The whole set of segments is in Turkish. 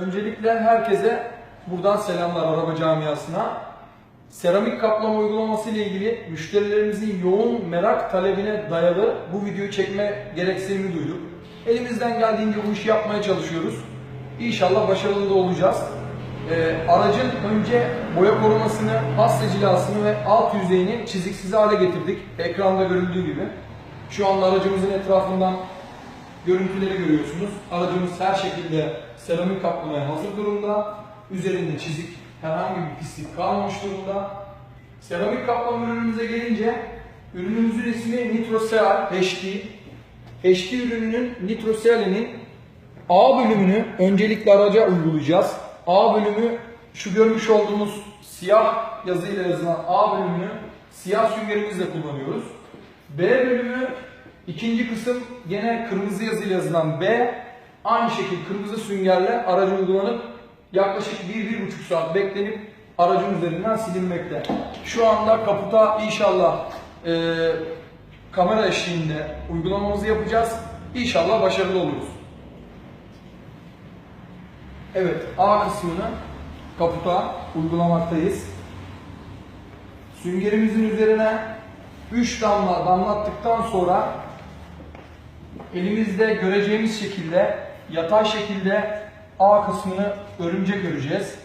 Öncelikle herkese buradan selamlar araba camiasına. Seramik kaplama uygulaması ile ilgili müşterilerimizin yoğun merak talebine dayalı bu videoyu çekme gereksinimi duyduk. Elimizden geldiğince bu işi yapmaya çalışıyoruz. İnşallah başarılı da olacağız. Ee, aracın önce boya korumasını, pasta cilasını ve alt yüzeyini çiziksiz hale getirdik. Ekranda görüldüğü gibi. Şu anda aracımızın etrafından görüntüleri görüyorsunuz. Aracımız her şekilde seramik kaplamaya hazır durumda. Üzerinde çizik, herhangi bir pislik kalmamış durumda. Seramik kaplama ürünümüze gelince ürünümüzün ismi Nitroseal HD. HD ürününün Nitroseal'inin A bölümünü öncelikle araca uygulayacağız. A bölümü şu görmüş olduğumuz siyah yazıyla yazılan A bölümünü siyah süngerimizle kullanıyoruz. B bölümü ikinci kısım gene kırmızı yazıyla yazılan B. Aynı şekilde kırmızı süngerle araca uygulanıp yaklaşık 1-1,5 saat beklenip aracın üzerinden silinmekte. Şu anda kaputa inşallah eee, kamera eşliğinde uygulamamızı yapacağız. İnşallah başarılı oluruz. Evet, A kısmını kaputa uygulamaktayız. Süngerimizin üzerine 3 damla damlattıktan sonra elimizde göreceğimiz şekilde yatay şekilde A kısmını örümcek öreceğiz.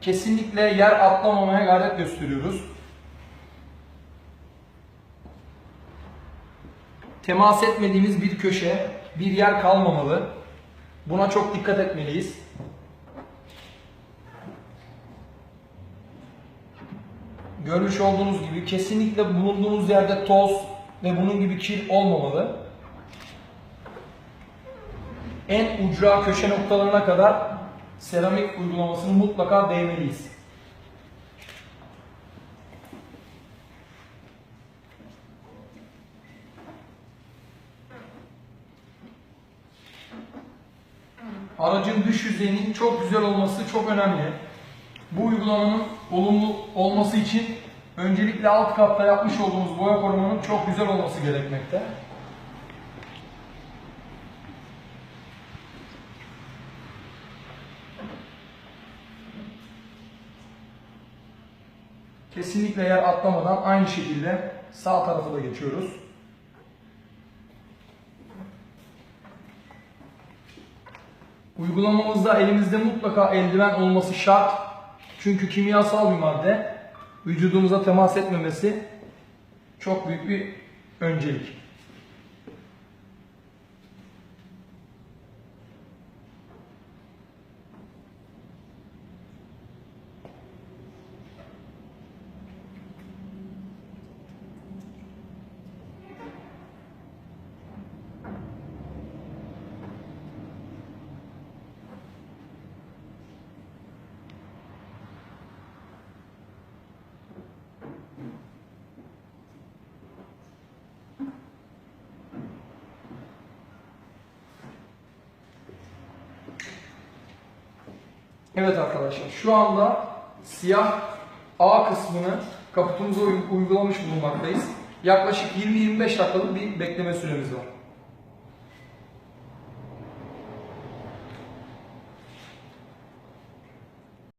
Kesinlikle yer atlamamaya gayret gösteriyoruz. Temas etmediğimiz bir köşe, bir yer kalmamalı. Buna çok dikkat etmeliyiz. Görmüş olduğunuz gibi kesinlikle bulunduğunuz yerde toz ve bunun gibi kir olmamalı. En ucra köşe noktalarına kadar seramik uygulamasını mutlaka değmeliyiz. Aracın dış yüzeyinin çok güzel olması çok önemli. Bu uygulamanın olumlu olması için öncelikle alt katta yapmış olduğumuz boya korumanın çok güzel olması gerekmekte. Kesinlikle yer atlamadan aynı şekilde sağ tarafa da geçiyoruz. Uygulamamızda elimizde mutlaka eldiven olması şart. Çünkü kimyasal bir madde. Vücudumuza temas etmemesi çok büyük bir öncelik. Evet arkadaşlar şu anda siyah A kısmını kaputumuza uy- uygulamış bulunmaktayız. Yaklaşık 20-25 dakikalık bir bekleme süremiz var.